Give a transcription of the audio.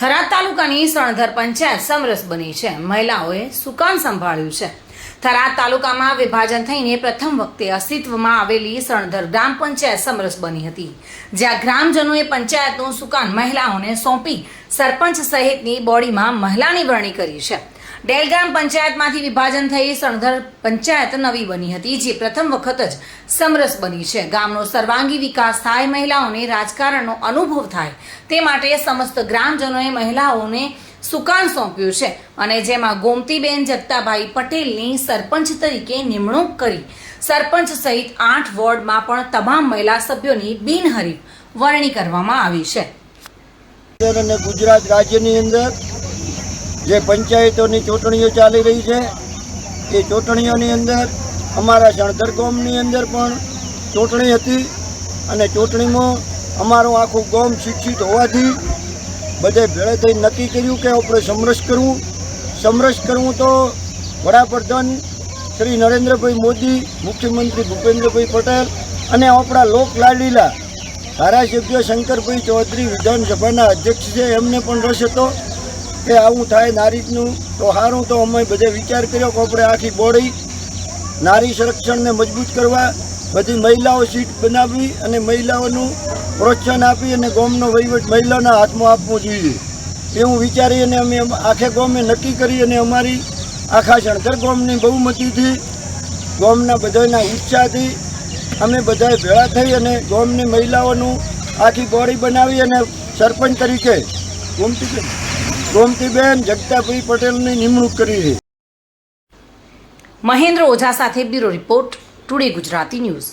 થરાદ તાલુકાની સણધર પંચાયત સમરસ બની છે. મહિલાઓએ સુકાન સંભાળ્યું છે. થરાદ તાલુકામાં વિભાજન થઈને પ્રથમ વખતે અસ્તિત્વમાં આવેલી સણધર ગ્રામ પંચાયત સમરસ બની હતી. જ્યાં ગ્રામજનોએ પંચાયતનું સુકાન મહિલાઓને સોંપી સરપંચ સહિતની બોડીમાં મહિલાની વરણી કરી છે. ડેલ ગ્રામ પંચાયતમાંથી વિભાજન થઈ સણધર પંચાયત નવી બની હતી, જે પ્રથમ વખત જ સમરસ બની છે. ગામનો સર્વાંગી વિકાસ થાય, મહિલાઓને રાજકારણનો અનુભવ થાય. તે માટે સમસ્ત ગ્રામજનોએ મહિલાઓને સુકાન સોંપ્યું છે અને જેમાં ગોમતીબેન જગતાભાઈ પટેલની સરપંચ તરીકે નિમણૂક કરી. સરપંચ સહિત આઠ વોર્ડમાં પણ તમામ મહિલા સભ્યોની બિનહરીફ વરણી કરવામાં આવી છે. ગુજરાત રાજ્યની અંદર જે પંચાયતોની ચૂંટણીઓ ચાલી રહી છે, એ ચૂંટણીઓની અંદર અમારા શણધર ગામની અંદર પણ ચૂંટણી હતી અને ચૂંટણીમાં અમારું આખું ગામ શિક્ષિત હોવાથી બધે ભેળે થઈ નક્કી કર્યું કે આપણે સમરસ કરવું. સમરસ કરવું તો વડાપ્રધાન શ્રી નરેન્દ્રભાઈ મોદી, મુખ્યમંત્રી ભૂપેન્દ્રભાઈ પટેલ અને આપણા લોક લાડીલા ધારાસભ્ય શંકરભાઈ ચૌધરી વિધાનસભાના અધ્યક્ષ છે, એમને પણ રસ હતો. કે આવું થાય નારીનું, તો સારું તો અમે બધે વિચાર કર્યો કે આપણે આખી બોડી નારી સંરક્ષણને મજબૂત કરવા, બધી મહિલાઓ સીટ બનાવી અને મહિલાઓનું પ્રોત્સાહન આપી અને ગોમનો વહીવટ મહિલાના હાથમાં આપવો જોઈએ. એવું વિચારી અને અમે આખે ગોમે નક્કી કરી અને અમારી આખા શણકર ગોમની બહુમતીથી ગોમના બધાના ઉત્સાહથી અમે બધાએ ભેળા થઈ અને ગોમની મહિલાઓનું આખી બોડી બનાવી અને સરપંચ તરીકે ગોમતીબેન ગોમતીબેન જગતાભાઈ પટેલની નિમણૂક કરી છે. મહેન્દ્ર ઓઝા સાથે bureau report today Gujarati news.